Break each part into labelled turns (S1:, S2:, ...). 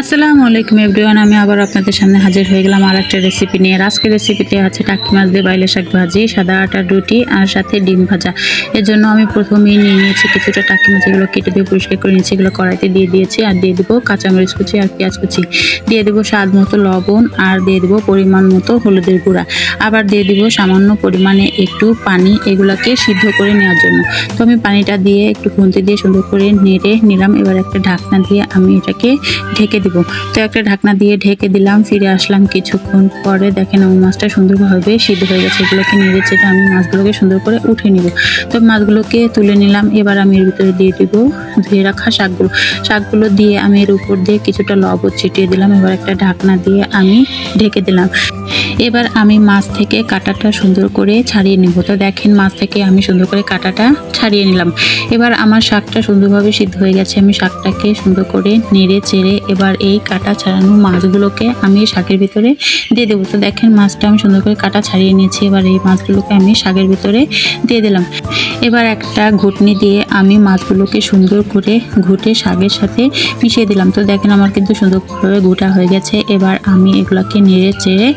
S1: আসসালামু আলাইকুম এভরিওয়ান, আমি আবার আপনাদের সামনে হাজির হয়ে গেলাম আর একটা রেসিপি নিয়ে। আর আজকের রেসিপিতে আছে টাকি মাছ দিয়ে বাইলে শাক ভাজি, সাদা আটার রুটি আর সাথে ডিম ভাজা। এর জন্য আমি প্রথমেই নিয়ে নিয়েছি কিছুটা টাকি মাছ, এগুলো কেটে দিয়ে পরিষ্কার করে নিয়েছি। এগুলো কড়াইতে দিয়ে দিয়েছি আর দিয়ে দেবো কাঁচামরিচ কুচি আর পেঁয়াজ কুচি। দিয়ে দেবো স্বাদ মতো লবণ আর দিয়ে দেবো পরিমাণ মতো হলুদের গুঁড়া। আবার দিয়ে দেবো সামান্য পরিমাণে একটু পানি এগুলোকে সিদ্ধ করে নেওয়ার জন্য। তো আমি পানিটা দিয়ে একটু খুন্তি দিয়ে সুন্দর করে নেড়ে নিলাম। এবার একটা ঢাকনা দিয়ে আমি এটাকে ঢেকে দিব। তো একটা ঢাকনা দিয়ে ঢেকে দিলাম, ফিরে আসলাম কিছুক্ষণ পরে। দেখেন আমার মাছটা সুন্দরভাবে সিদ্ধ হয়ে গেছে। এগুলোকে নেড়ে চেটে আমি মাছগুলোকে সুন্দর করে উঠে নিব। তো মাছগুলোকে তুলে নিলাম। এবার আমি এর ভিতরে দিয়ে দিব ধুয়ে রাখা শাকগুলো। শাকগুলো দিয়ে আমি এর উপর দিয়ে কিছুটা লবণ ছিটিয়ে দিলাম। এবার একটা ঢাকনা দিয়ে আমি ঢেকে দিলাম। এবার আমি মাছ থেকে কাঁটাটা সুন্দর করে ছাড়িয়ে নিব। তো দেখেন মাছ থেকে আমি সুন্দর করে কাঁটাটা ছাড়িয়ে নিলাম। এবার আমার শাকটা সুন্দরভাবে সিদ্ধ হয়ে গেছে। আমি শাকটাকে সুন্দর করে নেড়ে চেড়ে এবার এই কাটা ছাড়ানো মাছগুলোকে আমি শাকের ভিতরে দিয়ে দেবো। তো দেখেন মাছটা আমি সুন্দর করে কাটা ছাড়িয়ে নিয়েছি। এবার এই মাছগুলোকে আমি শাকের ভিতরে দিয়ে দিলাম। এবার একটা ঘুটনি দিয়ে আমি মাছগুলোকে সুন্দর করে ঘুটে শাকের সাথে মিশিয়ে দিলাম। তো দেখেন আমার কিন্তু সুন্দরভাবে ঘুটা হয়ে গেছে। এবার আমি এগুলোকে নেড়ে চেড়ে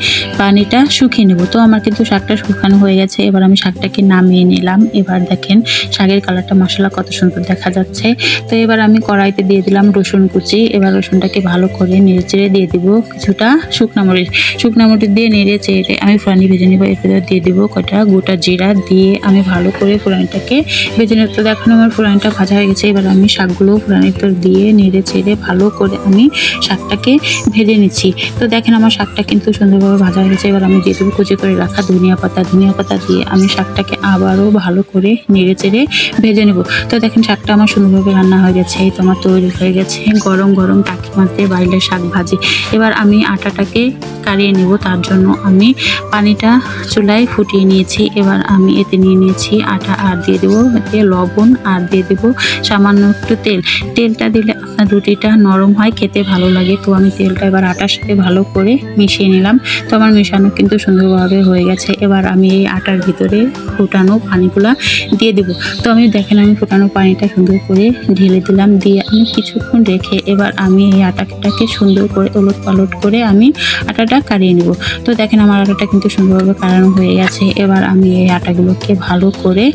S1: পানিটা শুকিয়ে নেব। তো আমার কিন্তু শাকটা শুকানো হয়ে গেছে। এবার আমি শাকটাকে নামিয়ে নিলাম। এবার দেখেন শাকের কালারটা মশলা কত সুন্দর দেখা যাচ্ছে। তো এবার আমি কড়াইতে দিয়ে দিলাম রসুন কুচি। এবার রসুনটাকে ভালো করে নেড়ে চেড়ে দিয়ে দিব কিছুটা শুকনা মরিচ। শুকনা মরিচ দিয়ে নেড়ে চেড়ে আমি ফোড়ানি ভেজে নেব। এর ভিতরে দিয়ে দিব কটা গোটা জিরা দিয়ে আমি ভালো করে ফোড়ানিটাকে ভেজে নেব। তো দেখুন আমার ফোড়ানিটা ভাজা হয়ে গেছে। এবার আমি শাকগুলো ফোড়ানির দিয়ে নেড়ে চেড়ে ভালো করে আমি শাকটাকে ভেজে নিচ্ছি। তো দেখেন আমার শাকটা কিন্তু সুন্দরভাবে ভাজা হয়ে গেছে এবার আমি দেবো কুচি করে রাখা ধনিয়া পাতা ধনিয়া পাতা দিয়ে আমি শাকটাকে আবারও ভালো করে নেড়ে চেড়ে ভেজে নেব। তো দেখেন শাকটা আমার সুন্দরভাবে রান্না হয়ে গেছে, এই তোমার তৈরি হয়ে গেছে। গরম গরম টাকি মাতে বাইলে শাক ভাজি। এবার আমি আটাটাকে কারিয়ে নেব, তার জন্য আমি পানিটা চুলায় ফুটিয়ে নিয়েছি। এবার আমি এতে নিয়ে নিয়েছি আটা আর দিয়ে দেবো এতে লবণ আর দিয়ে দেবো সামান্য একটু তেল। তেলটা দিলে আপনার রুটিটা নরম হয়, খেতে ভালো লাগে। তো আমি তেলটা এবার আটার সাথে ভালো করে মিশিয়ে নিলাম। তো আমার মেশানো কিন্তু সুন্দরভাবে হয়ে গেছে। এবার আমি এই আটার ভিতরে ফুটানো পানিগুলো দিয়ে দেব। তো আমি দেখেন, আমি ফুটানো পানিটা সুন্দর করে ঢেলে দিলাম। দিয়ে আমি কিছুক্ষণ রেখে এবার আমি এই আটাটাকে সুন্দর করে ওলট পালট করে আমি আটাটা কাড়িয়ে নেব। তো দেখেন, আমার আটাটা কিন্তু সুন্দরভাবে কারানো হয়ে গেছে। এবার আমি এই আটাগুলোকে ভালো করে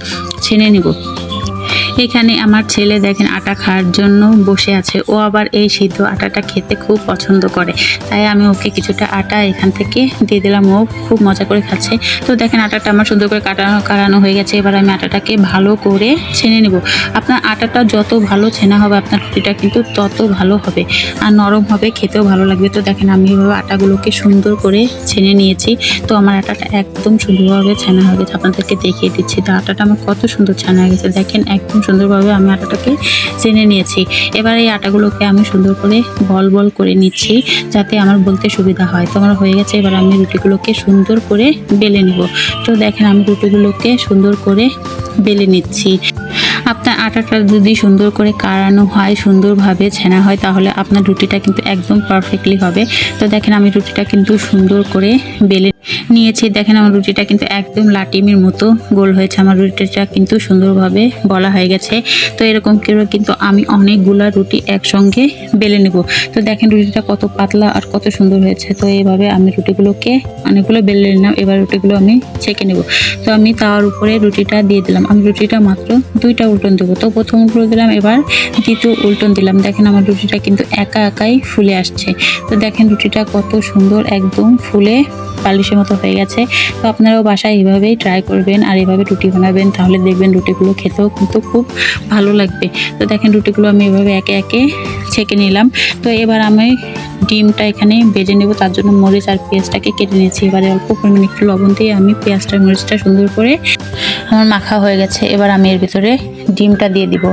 S1: ছেনে নেব। এখানে আমার ছেলে দেখেন আটা খাওয়ার জন্য বসে আছে। ও আবার এই সিদ্ধ আটাটা খেতে খুব পছন্দ করে। তাই আমি ওকে কিছুটা আটা এখান থেকে দিয়ে দিলাম। ও খুব মজা করে খাচ্ছে। তো দেখেন আটাটা আমার সুন্দর করে কাটানো কাটানো হয়ে গেছে। এবার আমি আটাটাকে ভালো করে ছেনে নেব। আপনার আটাটা যত ভালো ছেনা হবে, আপনার রুটিটা কিন্তু তত ভালো হবে। আর নরম হবে, খেতেও ভালো লাগবে। তো দেখেন আমি এভাবে আটাগুলোকে সুন্দর করে ছেনে নিয়েছি। তো আমার আটাটা একদম সুন্দরভাবে ছানা হয়ে গেছে। আপনাদেরকে দেখিয়ে দিচ্ছি। তো আটাটা আমার কত সুন্দর ছানা হয়ে গেছে। দেখেন একদম সুন্দরভাবে আমি আটাটাকে চেনে নিয়েছি। এবার এই আটাগুলোকে আমি সুন্দর করে বল বল করে নিচ্ছি যাতে আমার বলতে সুবিধা হয়। তো আমার হয়ে গেছে, এবার আমি রুটিগুলোকে সুন্দর করে বেলে নিব। তো দেখেন আমি রুটিগুলোকে সুন্দর করে বেলে নিচ্ছি। আপনার আটাটা যদি সুন্দর করে কাড়ানো হয়, সুন্দরভাবে ছেনা হয়, তাহলে আপনার রুটিটা কিন্তু একদম পারফেক্টলি হবে। তো দেখেন আমি রুটিটা কিন্তু সুন্দর করে বেলে নিয়েছি। দেখেন আমার রুটিটা কিন্তু একদম লাটিমির মতো গোল হয়েছে। আমার রুটিটা কিন্তু সুন্দরভাবে বলা হয়ে গেছে। তো এরকম করে কিন্তু আমি অনেকগুলা রুটি একসঙ্গে বেলে নেব। তো দেখেন রুটিটা কত পাতলা আর কত সুন্দর হয়েছে। তো এইভাবে আমি রুটিগুলোকে অনেকগুলো বেলে নিলাম। এবার রুটিগুলো আমি ছেঁকে নেব। তো আমি তার উপরে রুটিটা দিয়ে দিলাম। আমি রুটিটা মাত্র দুইটা উল্টন দেবো। তো প্রথম উল্টন দিলাম, এবার দ্বিতীয় উল্টন দিলাম। দেখেন আমার রুটিটা কিন্তু একা একাই ফুলে আসছে। তো দেখেন রুটিটা কত সুন্দর একদম ফুলে পালিশের মতো হয়ে গেছে। তো আপনারাও বাসায় এইভাবেই ট্রাই করবেন আর এইভাবে রুটি বানাবেন, তাহলে দেখবেন রুটিগুলো খেতেও কিন্তু খুব ভালো লাগবে। তো দেখেন রুটিগুলো আমি এভাবে একে একে ছেঁকে নিলাম। তো এবার আমি ডিমটা এখানে বেজে নেব, তার জন্য মরিচ আর পেঁয়াজটাকে কেটে নিয়েছি। এবারে অল্প পরিমাণে একটু লবণ দিয়ে আমি পেঁয়াজটা, মরিচটা সুন্দর করে আমার মাখা হয়ে গেছে। এবার আমি এর ভিতরে ডিমটা দিয়ে দিব।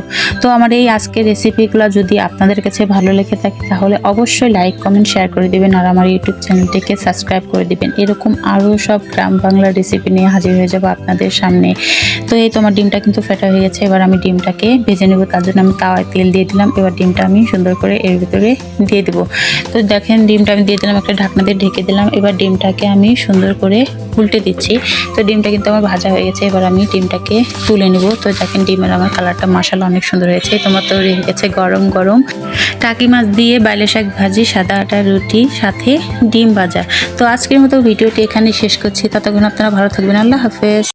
S1: তো আমার এই আজকের রেসিপিগুলো যদি আপনাদের কাছে ভালো লেগে থাকে, তাহলে অবশ্যই লাইক কমেন্ট শেয়ার করে দিবেন আর আমার ইউটিউব চ্যানেলটিকে সাবস্ক্রাইব করে দিবেন। এরকম আরও সব গ্রাম বাংলার রেসিপি নিয়ে হাজির হয়ে যাব আপনাদের সামনে। তো এই তোমার ডিমটা কিন্তু ফেটা হয়ে গেছে, এবার আমি ডিমটাকে ভেজে নেব। তার জন্য আমি তাওয়ায় তেল দিয়ে দিলাম। এবার ডিমটা আমি সুন্দর করে এর ভিতরে দিয়ে দেবো। তো দেখেন ডিমটা আমি দিয়ে দিলাম, একটা ঢাকনা দিয়ে ঢেকে দিলাম। এবার ডিমটাকে আমি সুন্দর করে উল্টে দিচ্ছি। তো ডিমটা কিন্তু আমার ভাজা হয়ে গেছে। এবার আমি ডিমটাকে তুলে নেব। তো দেখেন ডিমের আমার আমার কালারটা মশালা অনেক সুন্দর হয়েছে। তোমার তৈরি হয়ে গেছে গরম গরম। টাকি মাছ দিয়ে বাইলে শাক ভাজি, সাদা আটা, রুটি, সাথে ডিম ভাজা। তো আজকের মতো ভিডিওটি এখানে শেষ করছি। ততক্ষণ আপনারা ভালো থাকবেন। আল্লাহ হাফেজ।